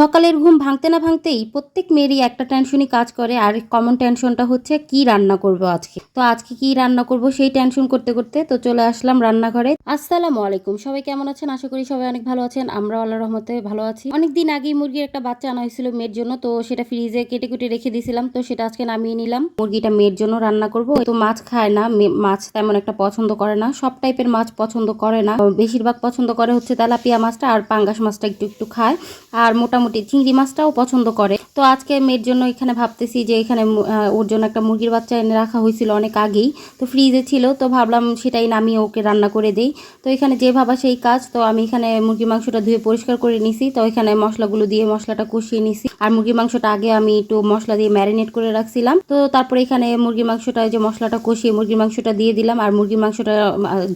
সকালের ঘুম ভাঙতে না ভাঙতেই প্রত্যেক মেয়েরই একটা টেনশনই কাজ করে, আর কমন টেনশনটা হচ্ছে কি রান্না করব আজকে? তো আজকে কি রান্না করব সেই টেনশন করতে করতে তো চলে আসলাম রান্নাঘরে। আসসালামু আলাইকুম, সবাই কেমন আছেন? আশা করি সবাই অনেক ভালো আছেন। আমরা আল্লাহ রহমতে ভালো আছি। অনেক দিন আগেই মুরগির একটা বাচ্চা আনা হয়েছিল মেয়ের জন্য, তো সেটা ফ্রিজে কেটে কুটে রেখে দিয়েছিলাম, তো সেটা আজকে নামিয়ে নিলাম। মুরগিটা মেয়ের জন্য রান্না করব। তো মাছ খায় না মাছ তেমন একটা পছন্দ করে না। সব টাইপের মাছ পছন্দ করে না। বেশিরভাগ পছন্দ করে হচ্ছে তেলাপিয়া মাছটা আর পাঙ্গাস মাছটা একটু একটু খায়। আর মোটামুটি চিংড়ি মাছটাও পছন্দ করে। তো আজকে মেয়ের জন্য এখানে ভাবতেছি যে এখানে ওর জন্য একটা মুরগির বাচ্চা এনে রাখা হয়েছিল অনেক আগেই। তো ফ্রিজে ছিল, তো ভাবলাম সেটাই নামিয়ে ওকে রান্না করে দেই। তো এখানে যে ভাবা সেই কাজ, তো আমি এখানে মুরগির মাংসটা ধুয়ে পরিষ্কার করে নিছি। তো এখানে মশলাগুলো দিয়ে মশলাটা কষিয়ে নিছি। আর মুরগির মাংসটা আগে আমি একটু মশলা দিয়ে ম্যারিনেট করে রাখছিলাম। তো তারপরে এখানে মুরগির মাংসটা যে মশলাটা কষিয়ে মুরগির মাংসটা দিয়ে দিলাম। আর মুরগির মাংসটা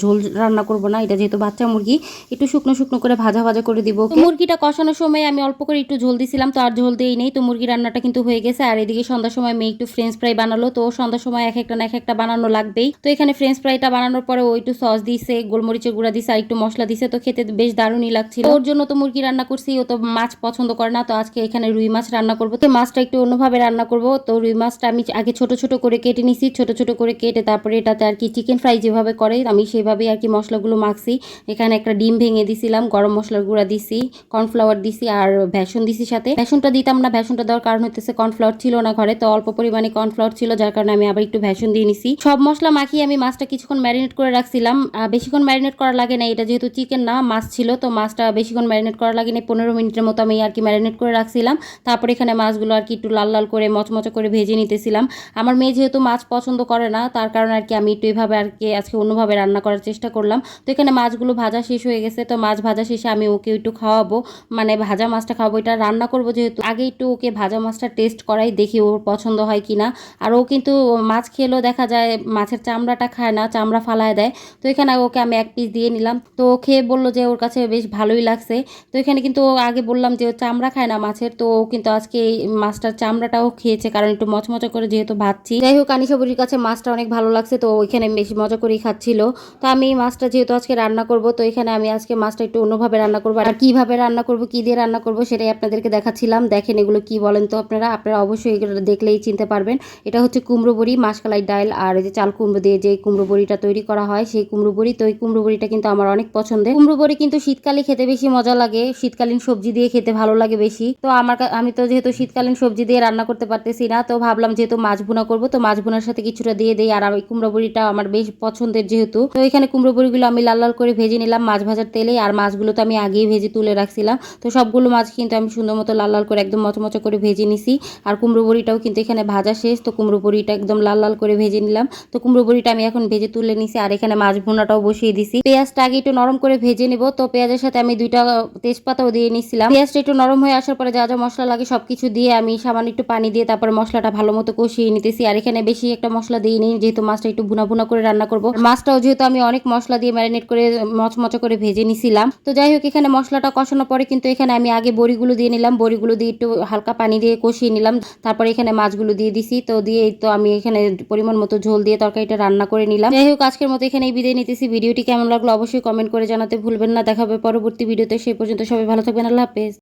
ঝোল রান্না করব না, এটা যেহেতু বাচ্চা মুরগি, একটু শুকনো শুকনো করে ভাজা ভাজা করে দিব। মুরগিটা কষানোর সময় আমি অল্প করে একটু ঝোল দিছিলাম, তো আর ঝোল দিই নেই। তো মুরগি রান্নাটা কিন্তু হয়ে গেছে। আর এদিকে সন্ধ্যার সময় মেয়ে একটু ফ্রেঞ্চ ফ্রাই বানালো, তো সন্ধ্যার সময় এক একটা না এক একটা বানানো লাগবেই। তো এখানে ফ্রেঞ্চ ফ্রাইটা বানানোর পরে ও একটু সস দিছে, গোলমরিচের গুঁড়া দিছে আর একটু মশলা দিছে। তো খেতে বেশ দারুণই লাগছিল। ওর জন্য তো মুরগি রান্না করছি, ও তো মাছ পছন্দ করে না, তো আজকে এখানে রুই মাছ রান্না করব। তো মাছটা একটু অন্যভাবে রান্না করব। তো রুই মাছটা আমি আগে ছোট ছোট করে কেটে নিছি, ছোট ছোট করে কেটে তারপরে এটাতে আর কি চিকেন ফ্রাই যেভাবে করে, আমি সেভাবেই আর কি মশলাগুলো মাখছি। এখানে একটা ডিম ভেঙে দিছিলাম, গরম মশলার গুঁড়া দিছি কর্নফ্লাওয়ার দিছি আর ভ্যাসন দিছি সাথে। ভ্যাসনটা দিতাম না ভ্যাসনটা দেওয়ার কারণ হতেছে কর্নফ্লাওয়ার ছিল না ঘরে, তো অল্প পরিমাণে কর্নফ্লাওয়ার ছিল, যার কারণে আমি আবার একটু ভ্যাসন দিয়ে নিছি। সব মশলা মাখিয়ে আমি মাছটা কিছুক্ষণ ম্যারিনেট করে রাখছিলাম। বেশিক্ষণ ম্যারিনেট করা লাগে না এটা যেহেতু চিকেন না, মাছ ছিল, তো মাছটা বেশিক্ষণ ম্যারিনেট করা লাগে না পনেরো মিনিটের মতো আমি আর কি ম্যারিনেট করে রাখছিলাম। তারপরে এখানে মাছগুলো আর কি একটু লাল লাল করে, মচমচে করে ভেজে নিতেছিলাম। আমার মেয়ে যেহেতু মাছ পছন্দ করে না, তার কারণে আর কি আমি একটু এভাবে আর কি আজকে অন্যভাবে রান্না করার চেষ্টা করলাম। তো এখানে মাছগুলো ভাজা শেষ হয়ে গেছে, তো মাছ ভাজা শেষে আমি ওকে একটু খাওয়াবো। মানে ভাজা মাছটা খাওয়াবো এটা রান্না করব যেহেতু। আগে একটু ওকে ভাজা মাছটা টেস্ট করাই, দেখি ওর পছন্দ হয় কিনা। আর ও কিন্তু মাছ খেলেও দেখা যায় মাছের চামড়াটা খায় না, চামড়া ফালায় দেয়। তো এখানে ওকে আমি এক পিস দিয়ে নিলাম। তো ও খেয়ে বলল যে ওর কাছে বেশ ভালোই লাগছে। তো এখানে কিন্তু আগে বললাম যে ও চামড়া খায় না মাছের, তো ও কিন্তু আজকে এই মাছটার চামড়াটাও খেয়েছে, কারণ একটু মচমচা করে যেহেতু ভাবছি যাই হোক আনিসা বুড়ির কাছে মাছটা অনেক ভালো লাগছে, তো ওইখানে বেশি মজা করেই খাচ্ছিল। তো আমি এই মাছটা যেহেতু আজকে রান্না করব, তো এখানে আমি আজকে মাছটা একটু অন্যভাবে রান্না করব। আর কীভাবে রান্না করব, কি দিয়ে রান্না করব করব সেটাই আপনাদেরকে দেখাচ্ছিলাম। দেখেন এগুলো কি বলেন তো আপনারা? আপনারা অবশ্যই এগুলো দেখলেই চিনতে পারবেন। এটা হচ্ছে কুমড়ো বড়ি, মাসকালাই ডাল আর যে চাল কুমড়ো দিয়ে যে কুমড়ো বড়িটা তৈরি করা হয়, সেই কুমড়ো বড়ি। তো এই কুমড়ো বড়িটা কিন্তু আমার অনেক পছন্দের। কুমড়ো বড়ি কিন্তু শীতকালে খেতে বেশি মজা লাগে। শীতকালীন সবজি দিয়ে খেতে ভালো লাগে বেশি। তো আমার আমি তো যেহেতু শীতকালীন সবজি দিয়ে রান্না করতে পারতেছি না, তো ভাবলাম যেহেতু মাছ ভুনা করব, তো মাছ ভুনার সাথে কিছুটা দিয়ে দেই। আর এই কুমড়ো বড়িটা আমার বেশ পছন্দের যেহেতু। তো এখানে কুমড়ো বড়িগুলো আমি লাল লাল করে ভেজে নিলাম মাছ ভাজার তেলে আর মাছগুলো তো আমি আগেই ভেজে তুলে রাখছিলাম। তো সবগুলো মাছ কিন্তু আমি সুন্দর মতো লাল লাল করে একদম মচমচে করে ভেজে নিছি। আর কুমড়ো বড়িটাও কিন্তু এখানে ভাজা শেষ, তো কুমড়ো বড়িটা একদম লাল লাল করে ভেজে নিলাম। তো কুমড়ো বড়িটা আমি এখন ভেজে তুলে নিছি, আর এখানে মাছ ভুনাটাও বসিয়ে দিছি। পেঁয়াজটা আগে একটু নরম করে ভেজে নেব, তো পেঁয়াজের সাথে আমি দুইটা তেজপাতাও দিয়ে নিছিলাম। পেঁয়াজটা একটু নরম হয়ে আসার পরে যা যা মশলা লাগে সবকিছু দিয়ে আমি সামান্য একটু পানি দিয়ে তারপর মশলাটা ভালো মতো কষিয়ে নিতেছি। আর এখানে বেশি একটা মশলা দিয়ে নিই যেহেতু মাছটা একটু ভুনা ভুনা করে রান্না করব। মাছটাও যেহেতু আমি অনেক মশলা দিয়ে ম্যারিনেট করে মচমচে করে ভেজে নিছিলাম। তো যাই হোক, এখানে মশলাটা কষানোর পরে কিন্তু এখানে আমি আগে বড়িগুলো দিয়ে নিলাম, বড়িগুলো দিয়ে একটু হালকা পানি দিয়ে কষিয়ে নিলাম। তারপরে এখানে মাছগুলো দিয়ে দিছি। তো দিয়ে তো আমি এখানে পরিমাণ মতো ঝোল দিয়ে তরকারিটা রান্না করে নিলাম। যাই হোক, আজকের মতো এখানে বিদায় নিতেছি। ভিডিওটি কেমন লাগল অবশ্যই কমেন্ট করে জানাতে ভুলবেন না। দেখাবে পরবর্তী ভিডিওতে। সেই পর্যন্ত সবাই ভালো থাকবেন। আল্লাহ হাফেজ।